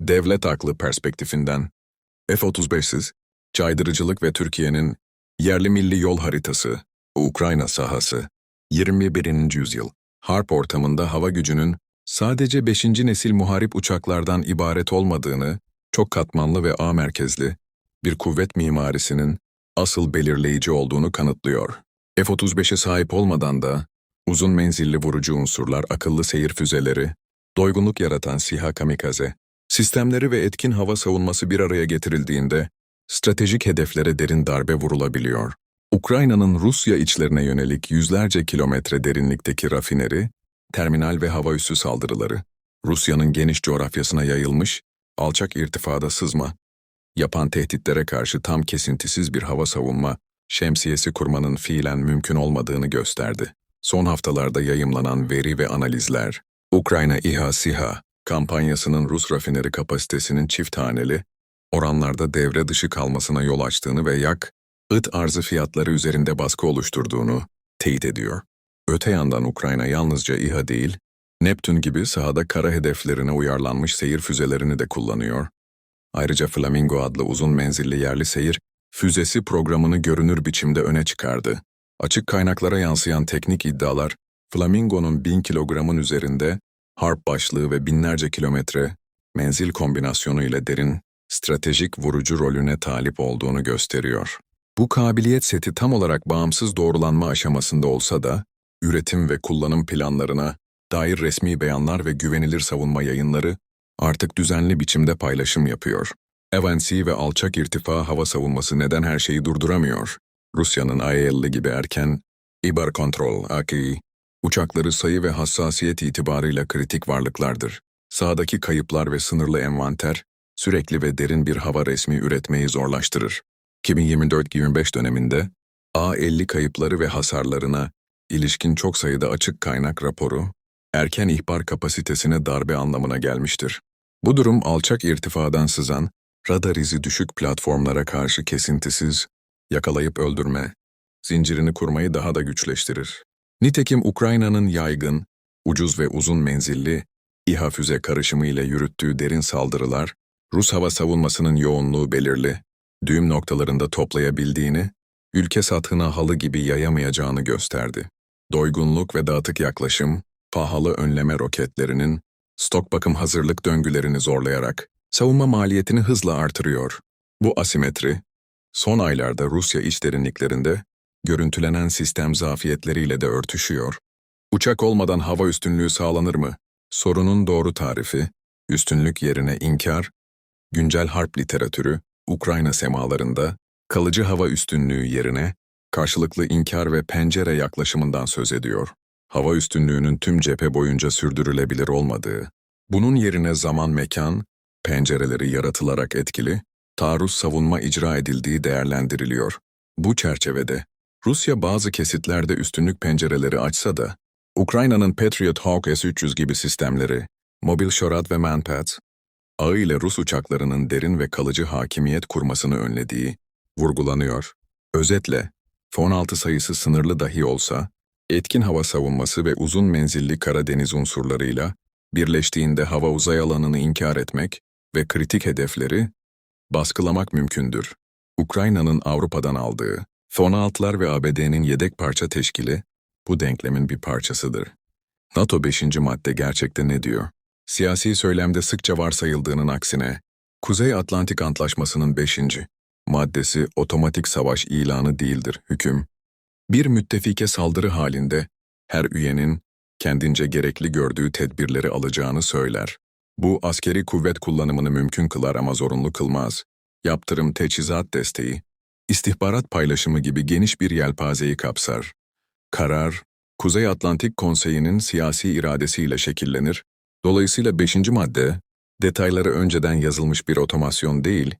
devlet aklı perspektifinden. F-35'siz, caydırıcılık ve Türkiye'nin yerli milli yol haritası, Ukrayna sahası, 21. yüzyıl, harp ortamında hava gücünün sadece 5. nesil muharip uçaklardan ibaret olmadığını, çok katmanlı ve ağ merkezli bir kuvvet mimarisinin asıl belirleyici olduğunu kanıtlıyor. F-35'e sahip olmadan da uzun menzilli vurucu unsurlar, akıllı seyir füzeleri, doygunluk yaratan SİHA kamikaze, sistemleri ve etkin hava savunması bir araya getirildiğinde stratejik hedeflere derin darbe vurulabiliyor. Ukrayna'nın Rusya içlerine yönelik yüzlerce kilometre derinlikteki rafineri, terminal ve hava üssü saldırıları, Rusya'nın geniş coğrafyasına yayılmış, alçak irtifada sızma, yapan tehditlere karşı tam kesintisiz bir hava savunma şemsiyesi kurmanın fiilen mümkün olmadığını gösterdi. Son haftalarda yayımlanan veri ve analizler, Ukrayna İHA SİHA kampanyasının Rus rafineri kapasitesinin çift haneli, oranlarda devre dışı kalmasına yol açtığını ve yak, ıt arzı fiyatları üzerinde baskı oluşturduğunu teyit ediyor. Öte yandan Ukrayna yalnızca İHA değil, Neptün gibi sahada kara hedeflerine uyarlanmış seyir füzelerini de kullanıyor. Ayrıca Flamingo adlı uzun menzilli yerli seyir füzesi programını görünür biçimde öne çıkardı. Açık kaynaklara yansıyan teknik iddialar, Flamingo'nun 1000 kilogramın üzerinde harp başlığı ve binlerce kilometre menzil kombinasyonu ile derin, stratejik vurucu rolüne talip olduğunu gösteriyor. Bu kabiliyet seti tam olarak bağımsız doğrulanma aşamasında olsa da, üretim ve kullanım planlarına dair resmi beyanlar ve güvenilir savunma yayınları artık düzenli biçimde paylaşım yapıyor. Evansi ve alçak irtifa hava savunması neden her şeyi durduramıyor? Rusya'nın A-50 gibi erken, İbar Kontrol, AKİ, uçakları sayı ve hassasiyet itibarıyla kritik varlıklardır. Sahadaki kayıplar ve sınırlı envanter, sürekli ve derin bir hava resmi üretmeyi zorlaştırır. 2024-25 döneminde, A-50 kayıpları ve hasarlarına ilişkin çok sayıda açık kaynak raporu, erken ihbar kapasitesine darbe anlamına gelmiştir. Bu durum alçak irtifadan sızan, radar izi düşük platformlara karşı kesintisiz, yakalayıp öldürme, zincirini kurmayı daha da güçleştirir. Nitekim Ukrayna'nın yaygın, ucuz ve uzun menzilli İHA füze karışımı ile yürüttüğü derin saldırılar, Rus hava savunmasının yoğunluğu belirli, düğüm noktalarında toplayabildiğini, ülke sathına halı gibi yayamayacağını gösterdi. Doygunluk ve dağıtık yaklaşım, pahalı önleme roketlerinin stok bakım hazırlık döngülerini zorlayarak savunma maliyetini hızla artırıyor. Bu asimetri, son aylarda Rusya iç derinliklerinde görüntülenen sistem zafiyetleriyle de örtüşüyor. Uçak olmadan hava üstünlüğü sağlanır mı? Sorunun doğru tarifi, üstünlük yerine inkar, güncel harp literatürü, Ukrayna semalarında, kalıcı hava üstünlüğü yerine, karşılıklı inkar ve pencere yaklaşımından söz ediyor. Hava üstünlüğünün tüm cephe boyunca sürdürülebilir olmadığı, bunun yerine zaman mekan, pencereleri yaratılarak etkili, taarruz savunma icra edildiği değerlendiriliyor. Bu çerçevede, Rusya bazı kesitlerde üstünlük pencereleri açsa da, Ukrayna'nın Patriot Hawk S-300 gibi sistemleri, Mobil Şorat ve Manpads, ağı ile Rus uçaklarının derin ve kalıcı hakimiyet kurmasını önlediği vurgulanıyor. Özetle, F-16 sayısı sınırlı dahi olsa, etkin hava savunması ve uzun menzilli Karadeniz unsurlarıyla birleştiğinde hava uzay alanını inkar etmek ve kritik hedefleri baskılamak mümkündür. Ukrayna'nın Avrupa'dan aldığı F-16'lar ve ABD'nin yedek parça teşkili bu denklemin bir parçasıdır. NATO 5. madde gerçekte ne diyor? Siyasi söylemde sıkça varsayıldığının aksine, Kuzey Atlantik Antlaşması'nın 5. maddesi otomatik savaş ilanı değildir, hüküm. Bir müttefike saldırı halinde her üyenin kendince gerekli gördüğü tedbirleri alacağını söyler. Bu askeri kuvvet kullanımını mümkün kılar ama zorunlu kılmaz. Yaptırım teçhizat desteği, istihbarat paylaşımı gibi geniş bir yelpazeyi kapsar. Karar, Kuzey Atlantik Konseyi'nin siyasi iradesiyle şekillenir. Dolayısıyla 5. madde, detayları önceden yazılmış bir otomasyon değil,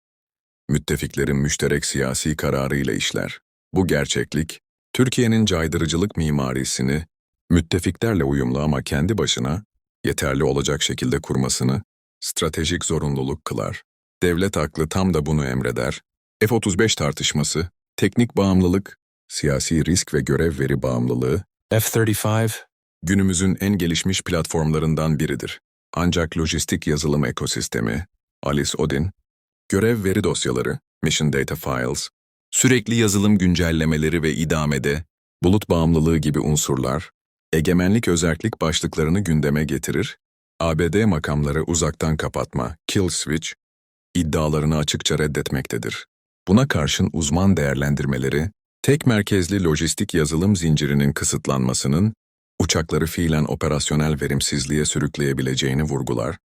müttefiklerin müşterek siyasi kararıyla işler. Bu gerçeklik, Türkiye'nin caydırıcılık mimarisini, müttefiklerle uyumlu ama kendi başına, yeterli olacak şekilde kurmasını, stratejik zorunluluk kılar. Devlet aklı tam da bunu emreder. F-35 tartışması, teknik bağımlılık, siyasi risk ve görev veri bağımlılığı, F-35, günümüzün en gelişmiş platformlarından biridir. Ancak lojistik yazılım ekosistemi, Alice Odin, görev veri dosyaları, Mission Data Files, sürekli yazılım güncellemeleri ve idamede, bulut bağımlılığı gibi unsurlar, egemenlik özellik başlıklarını gündeme getirir, ABD makamları uzaktan kapatma, kill switch, iddialarını açıkça reddetmektedir. Buna karşın uzman değerlendirmeleri, tek merkezli lojistik yazılım zincirinin kısıtlanmasının, uçakları fiilen operasyonel verimsizliğe sürükleyebileceğini vurgular.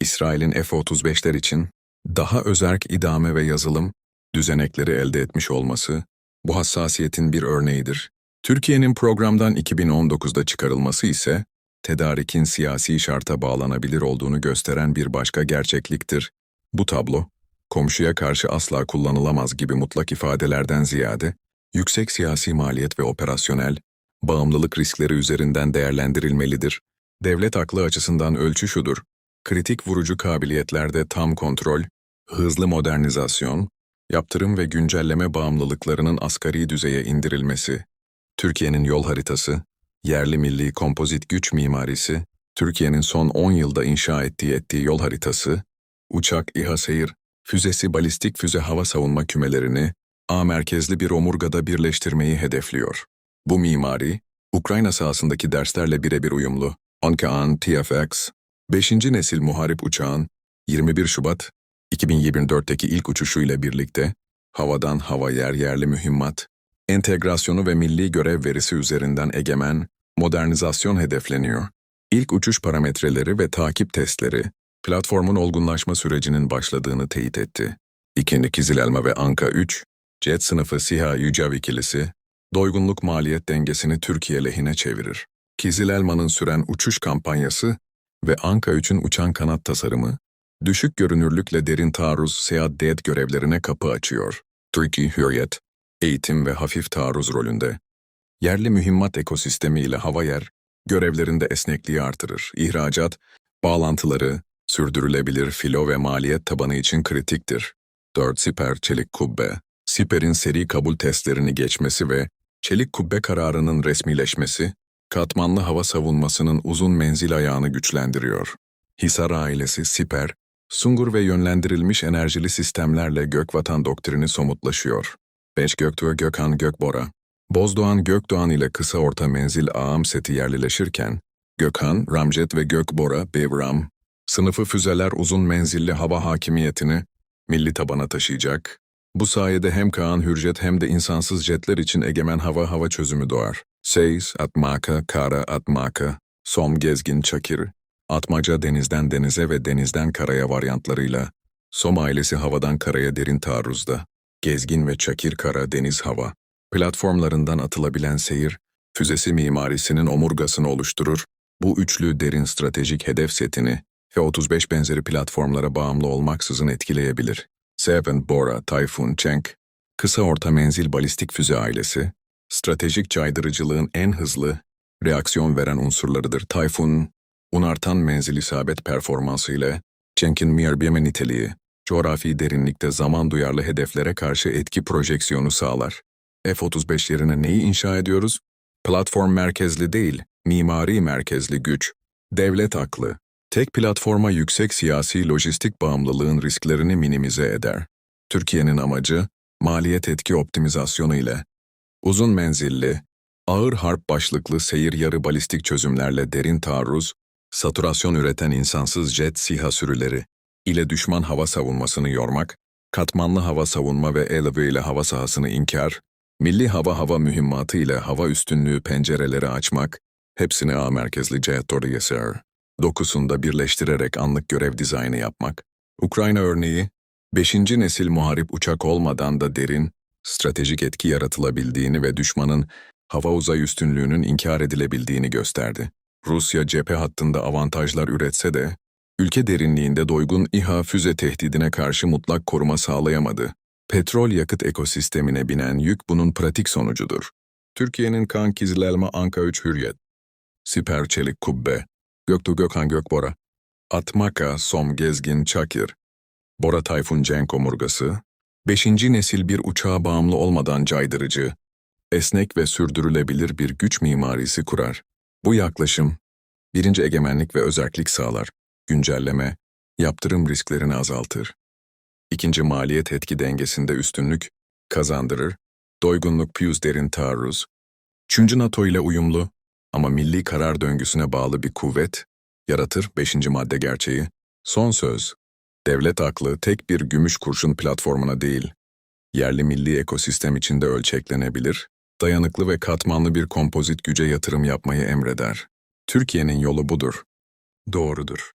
İsrail'in F-35'ler için daha özerk idame ve yazılım düzenekleri elde etmiş olması, bu hassasiyetin bir örneğidir. Türkiye'nin programdan 2019'da çıkarılması ise, tedarikin siyasi şarta bağlanabilir olduğunu gösteren bir başka gerçekliktir. Bu tablo, komşuya karşı asla kullanılamaz gibi mutlak ifadelerden ziyade, yüksek siyasi maliyet ve operasyonel, bağımlılık riskleri üzerinden değerlendirilmelidir. Devlet aklı açısından ölçü şudur. Kritik vurucu kabiliyetlerde tam kontrol, hızlı modernizasyon, yaptırım ve güncelleme bağımlılıklarının asgari düzeye indirilmesi, Türkiye'nin yol haritası, yerli milli kompozit güç mimarisi, Türkiye'nin son 10 yılda inşa ettiği ettiği yol haritası, uçak, İHA seyir, füzesi balistik füze hava savunma kümelerini A merkezli bir omurgada birleştirmeyi hedefliyor. Bu mimari, Ukrayna sahasındaki derslerle birebir uyumlu. Onkaan TFX, 5. nesil muharip uçağın 21 Şubat 2024'teki ilk uçuşuyla birlikte havadan hava yer yerli mühimmat, entegrasyonu ve milli görev verisi üzerinden egemen, modernizasyon hedefleniyor. İlk uçuş parametreleri ve takip testleri, platformun olgunlaşma sürecinin başladığını teyit etti. İkinci Kizilelma ve Anka 3, Jet sınıfı SİHA Yücav ikilisi, doygunluk maliyet dengesini Türkiye lehine çevirir. Kizil Elma'nın süren uçuş kampanyası ve Anka 3'ün uçan kanat tasarımı, düşük görünürlükle derin taarruz seyahat DED görevlerine kapı açıyor. Türkiye Hürriyet, eğitim ve hafif taarruz rolünde. Yerli mühimmat ekosistemi ile hava yer, görevlerinde esnekliği artırır. İhracat, bağlantıları, sürdürülebilir filo ve maliyet tabanı için kritiktir. 4 Siper Çelik Kubbe Siper'in seri kabul testlerini geçmesi ve çelik kubbe kararının resmileşmesi, katmanlı hava savunmasının uzun menzil ayağını güçlendiriyor. Hisar ailesi Siper, Sungur ve yönlendirilmiş enerjili sistemlerle Gökvatan doktrini somutlaşıyor. 5 Göktuğ Gökhan Gökbora, Bozdoğan Gökdoğan ile kısa orta menzil ağam seti yerleşirken, Gökhan, Ramjet ve Gökbora, Bevram, sınıfı füzeler uzun menzilli hava hakimiyetini milli tabana taşıyacak, bu sayede hem Kaan Hürjet hem de insansız jetler için egemen hava hava çözümü doğar. Seys, Atmaka, Kara, Atmaka, Som, Gezgin, Çakir, Atmaca denizden denize ve denizden karaya varyantlarıyla, Som ailesi havadan karaya derin taarruzda, Gezgin ve Çakir Kara deniz hava, platformlarından atılabilen seyir, füzesi mimarisinin omurgasını oluşturur, bu üçlü derin stratejik hedef setini ve 35 benzeri platformlara bağımlı olmaksızın etkileyebilir. Seven, Bora, Typhoon, Cenk, kısa orta menzil balistik füze ailesi, stratejik caydırıcılığın en hızlı, reaksiyon veren unsurlarıdır. Typhoon, unartan menzil isabet performansı ile Cenk'in miyerbiyeme niteliği, coğrafi derinlikte zaman duyarlı hedeflere karşı etki projeksiyonu sağlar. F-35 yerine neyi inşa ediyoruz? Platform merkezli değil, mimari merkezli güç, devlet aklı, Tek platforma yüksek siyasi lojistik bağımlılığın risklerini minimize eder. Türkiye'nin amacı, maliyet etki optimizasyonu ile uzun menzilli, ağır harp başlıklı seyir yarı balistik çözümlerle derin taarruz, saturasyon üreten insansız jet SİHA sürüleri ile düşman hava savunmasını yormak, katmanlı hava savunma ve ELV ile hava sahasını inkar, milli hava hava mühimmatı ile hava üstünlüğü pencereleri açmak, hepsini A merkezli jet oraya dokusunda birleştirerek anlık görev dizaynı yapmak. Ukrayna örneği, 5. nesil muharip uçak olmadan da derin, stratejik etki yaratılabildiğini ve düşmanın hava uzay üstünlüğünün inkar edilebildiğini gösterdi. Rusya cephe hattında avantajlar üretse de, ülke derinliğinde doygun İHA füze tehdidine karşı mutlak koruma sağlayamadı. Petrol yakıt ekosistemine binen yük bunun pratik sonucudur. Türkiye'nin kan Kizilelma Anka 3 Hürriyet, Siper Çelik Kubbe, Göktuğ Gökhan Gökbora, Atmaka Som Gezgin Çakir, Bora Tayfun Cenk omurgası, beşinci nesil bir uçağa bağımlı olmadan caydırıcı, esnek ve sürdürülebilir bir güç mimarisi kurar. Bu yaklaşım, birinci egemenlik ve özerklik sağlar, güncelleme, yaptırım risklerini azaltır. İkinci maliyet etki dengesinde üstünlük kazandırır. Doygunluk piyuz derin taarruz. Üçüncü NATO ile uyumlu ama milli karar döngüsüne bağlı bir kuvvet yaratır. Beşinci madde gerçeği. Son söz. Devlet aklı tek bir gümüş kurşun platformuna değil, yerli milli ekosistem içinde ölçeklenebilir, dayanıklı ve katmanlı bir kompozit güce yatırım yapmayı emreder. Türkiye'nin yolu budur. Doğrudur.